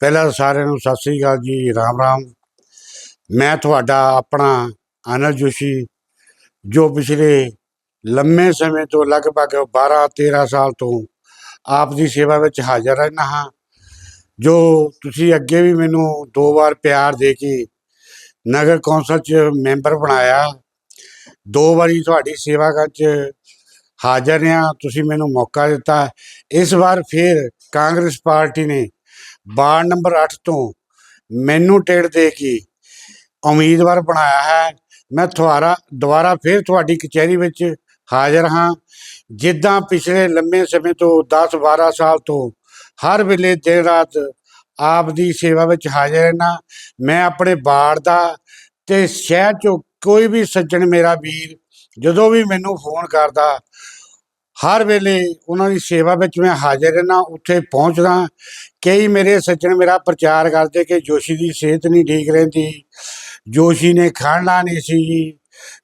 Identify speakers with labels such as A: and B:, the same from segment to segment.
A: ਪਹਿਲਾਂ ਤਾਂ ਸਾਰਿਆਂ ਨੂੰ ਸਤਿ ਸ੍ਰੀ ਅਕਾਲ ਜੀ, ਰਾਮ ਰਾਮ। ਮੈਂ ਤੁਹਾਡਾ ਆਪਣਾ ਅਨਲ ਜੋਸ਼ੀ, ਜੋ ਪਿਛਲੇ ਲੰਮੇ ਸਮੇਂ ਤੋਂ ਲਗਭਗ 12 13 ਸਾਲ ਤੋਂ ਆਪ ਦੀ ਸੇਵਾ ਵਿੱਚ ਹਾਜ਼ਰ ਰਹਿਣਾ ਹਾਂ, ਜੋ ਤੁਸੀਂ ਅੱਗੇ ਵੀ ਮੈਨੂੰ ਦੋ ਵਾਰ ਪਿਆਰ ਦੇ ਕੇ ਨਗਰ ਕੌਂਸਲ 'ਚ ਮੈਂਬਰ ਬਣਾਇਆ। ਦੋ ਵਾਰੀ ਤੁਹਾਡੀ ਸੇਵਾ ਕਰਨ 'ਚ ਹਾਜ਼ਰ ਹਾਂ ਤੁਸੀਂ ਮੈਨੂੰ ਮੌਕਾ ਦਿੱਤਾ। ਇਸ ਵਾਰ ਫਿਰ ਕਾਂਗਰਸ ਪਾਰਟੀ ਨੇ ਵਾਰਡ ਨੰਬਰ 8 ਤੋਂ ਮੈਨੂੰ ਟਿਕਟ ਦੇ ਕੇ ਉਮੀਦਵਾਰ ਬਣਾਇਆ ਹੈ। ਮੈਂ ਤੁਹਾਡਾ ਦੁਬਾਰਾ ਫਿਰ ਤੁਹਾਡੀ ਕਚਹਿਰੀ ਵਿੱਚ ਹਾਜ਼ਰ ਹਾਂ। ਜਿੱਦਾਂ ਪਿਛਲੇ ਲੰਮੇ ਸਮੇਂ ਤੋਂ 10 12 ਸਾਲ ਤੋਂ ਹਰ ਵੇਲੇ ਦਿਨ ਰਾਤ ਆਪ ਦੀ ਸੇਵਾ ਵਿੱਚ ਹਾਜ਼ਰ ਰਹਿਣਾ ਮੈਂ ਆਪਣੇ ਵਾਰਡ ਦਾ ਤੇ ਸ਼ਹਿਰ ਚੋਂ ਕੋਈ ਵੀ ਸੱਜਣ ਮੇਰਾ ਵੀਰ ਜਦੋਂ ਵੀ ਮੈਨੂੰ ਫੋਨ ਕਰਦਾ ਹਰ ਵੇਲੇ ਉਹਨਾਂ ਦੀ ਸੇਵਾ ਵਿੱਚ ਮੈਂ ਹਾਜ਼ਰ ਰਹਿਣਾ ਉੱਥੇ ਪਹੁੰਚਦਾ। ਕਈ ਮੇਰੇ ਸੱਜਣ ਮੇਰਾ ਪ੍ਰਚਾਰ ਕਰਦੇ ਕਿ ਜੋਸ਼ੀ ਦੀ ਸਿਹਤ ਨਹੀਂ ਠੀਕ ਰਹਿੰਦੀ, ਜੋਸ਼ੀ ਨੇ ਖਾਣਾ ਨਹੀਂ ਸੀ ਜੀ।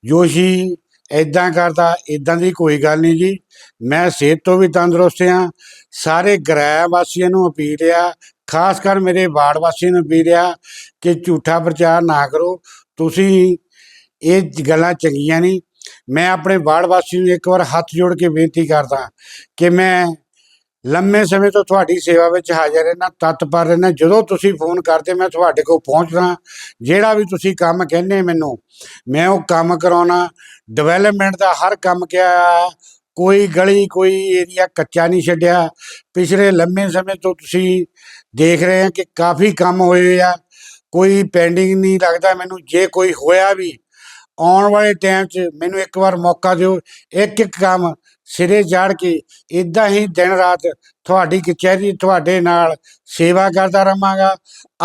A: ਜੋਸ਼ੀ ਐਦਾਂ ਕਰਦਾ ਇਦਾਂ ਦੀ ਕੋਈ ਗੱਲ ਨਹੀਂ ਜੀ। ਮੈਂ ਸਿਹਤ ਤੋਂ ਵੀ ਤੰਦਰੁਸਤ ਹਾਂ, ਸਾਰੇ ਗ੍ਰਹਿ ਵਾਸੀਆਂ ਨੂੰ ਅਪੀਲ ਆ, ਖਾਸ ਕਰ ਮੇਰੇ ਵਾਰਡ ਵਾਸੀਆਂ ਨੂੰ ਅਪੀਲ ਆ ਕਿ ਝੂਠਾ ਪ੍ਰਚਾਰ ਨਾ ਕਰੋ। ਤੁਸੀਂ ਇਹ ਗੱਲਾਂ ਚੰਗੀਆਂ ਨਹੀਂ ਮੈਂ ਆਪਣੇ ਵਾਰਡ ਵਾਸੀ ਨੂੰ ਇੱਕ ਵਾਰ ਹੱਥ ਜੋੜ ਕੇ ਬੇਨਤੀ ਕਰਦਾ ਕਿ ਮੈਂ ਲੰਮੇ ਸਮੇਂ ਤੋਂ ਤੁਹਾਡੀ ਸੇਵਾ ਵਿੱਚ ਹਾਜ਼ਰ ਰਹਿਣਾ ਤਤਪਰ ਰਹਿਣਾ ਜਦੋਂ ਤੁਸੀਂ ਫੋਨ ਕਰਦੇ ਮੈਂ ਤੁਹਾਡੇ ਕੋਲ ਪਹੁੰਚਦਾ ਜਿਹੜਾ ਵੀ ਤੁਸੀਂ ਕੰਮ ਕਹਿੰਦੇ ਮੈਨੂੰ, ਮੈਂ ਉਹ ਕੰਮ ਕਰਾਉਣਾ। ਡਿਵੈਲਪਮੈਂਟ ਦਾ ਹਰ ਕੰਮ ਕਿਹਾ ਕੋਈ ਗਲੀ, ਕੋਈ ਏਰੀਆ ਕੱਚਾ ਨਹੀਂ ਛੱਡਿਆ। ਪਿਛਲੇ ਲੰਮੇ ਸਮੇਂ ਤੋਂ ਤੁਸੀਂ ਦੇਖ ਰਹੇ ਆ ਕਿ ਕਾਫੀ ਕੰਮ ਹੋਏ ਆ। ਕੋਈ ਪੈਂਡਿੰਗ ਨਹੀਂ ਲੱਗਦਾ ਮੈਨੂੰ। ਜੇ ਕੋਈ ਹੋਇਆ ਵੀ ਆਉਣ ਵਾਲੇ ਟਾਈਮ 'ਚ ਮੈਨੂੰ ਇੱਕ ਵਾਰ ਮੌਕਾ ਦਿਓ, ਇੱਕ ਇੱਕ ਕੰਮ ਸਿਰੇ ਚਾੜ ਕੇ ਇਦਾਂ ਹੀ ਦਿਨ ਰਾਤ ਤੁਹਾਡੀ ਕਚਹਿਰੀ ਤੁਹਾਡੇ ਨਾਲ ਸੇਵਾ ਕਰਦਾ ਰਹਾਂਗਾ,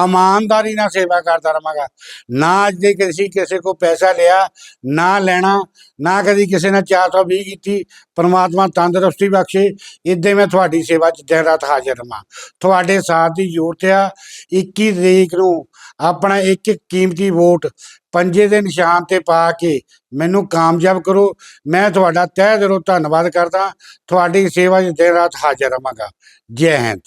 A: ਇਮਾਨਦਾਰੀ ਨਾਲ ਸੇਵਾ ਕਰਦਾ ਰਹਾਂਗਾ। ਨਾ ਅੱਜ ਦੇ ਕਿਸੇ ਕਿਸੇ ਕੋ ਪੈਸਾ ਲਿਆ, ਨਾ ਲੈਣਾ, ਨਾ ਕਦੀ ਕਿਸੇ ਨੇ 420 ਕੀਤੀ, ਪਰਮਾਤਮਾ ਤੰਦਰੁਸਤੀ ਬਖਸ਼ੇ ਇਦਾਂ ਮੈਂ ਤੁਹਾਡੀ ਸੇਵਾ 'ਚ ਦਿਨ ਰਾਤ ਹਾਜ਼ਰ ਰਹਾਂ ਤੁਹਾਡੇ ਸਾਥ ਦੀ ਜ਼ਰੂਰਤ ਆ 21 ਤਰੀਕ ਨੂੰ ਆਪਣਾ ਇੱਕ ਇੱਕ ਕੀਮਤੀ ਵੋਟ ਪੰਜੇ ਦੇ ਨਿਸ਼ਾਨ ਤੇ ਪਾ ਕੇ ਮੈਨੂੰ ਕਾਮਯਾਬ ਕਰੋ। ਮੈਂ ਤੁਹਾਡਾ ਤਹਿ ਦਿਲੋਂ ਧੰਨਵਾਦ ਕਰਦਾ। ਤੁਹਾਡੀ ਸੇਵਾ 'ਚ ਦਿਨ ਰਾਤ ਹਾਜ਼ਰ ਰਵਾਂਗਾ ਜੈ ਹਿੰਦ।